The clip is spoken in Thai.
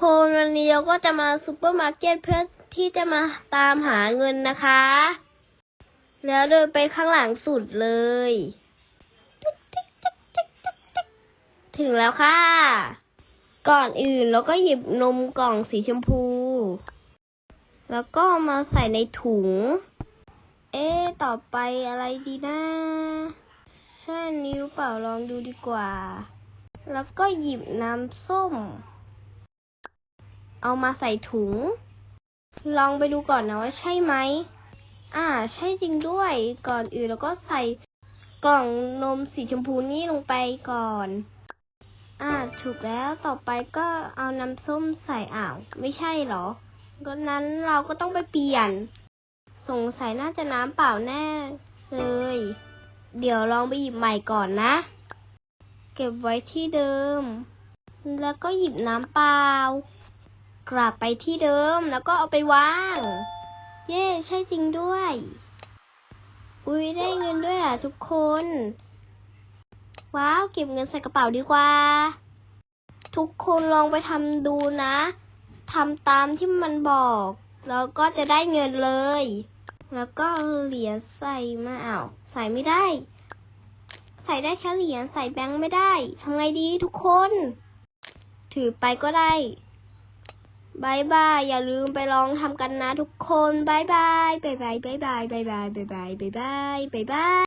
คนวันนี้เราก็จะมาซูเปอร์มาร์เก็ตเพื่อที่จะมาตามหาเงินนะคะ แล้วเดินไปข้างหลังสุดเลย ถึงแล้วค่ะ ก่อนอื่นเราก็หยิบนมกล่องสีชมพู แล้วก็มาใส่ในถุง เอ๊ต่อไปอะไรดีนะใช่นิ้วเปล่าลองดูดีกว่า แล้วก็หยิบน้ำส้ม เอามาใส่ถุง ลองไปดูก่อนนะว่าใช่ไหม อ่า ใช่จริงด้วย ก่อนอื่นเราก็ใส่กล่องนมสีชมพูนี่ลงไปก่อน อ่า ถูกแล้ว ต่อไปก็เอาน้ำส้มใส่อ่าว ไม่ใช่เหรอก็นั้นเราก็ต้องไปเปลี่ยน สงสัยน่าจะน้ำเปล่าแน่เลย เดี๋ยวลองไปหยิบใหม่ก่อนนะ เก็บไว้ที่เดิม แล้วก็หยิบน้ำเปล่า กลับไปที่เดิมแล้วก็เอาไปวาง เย้ใช่จริงด้วย อุ้ยได้เงินด้วยอะทุกคน ว้าว เก็บเงินใส่กระเป๋าดีกว่า ทุกคนลองไปทำดูนะทำตามที่มันบอก แล้วก็จะได้เงินเลย แล้วก็เหรียญใส่มาอ้าวใส่ไม่ได้ ใส่ได้แค่เหรียญใส่แบงค์ไม่ได้ทำไงดีทุกคน ถือไปก็ได้ บายบาย อย่าลืมไปลองทำกันนะทุกคนบายบายบายบายบายบายบายบายบายบายบายบาย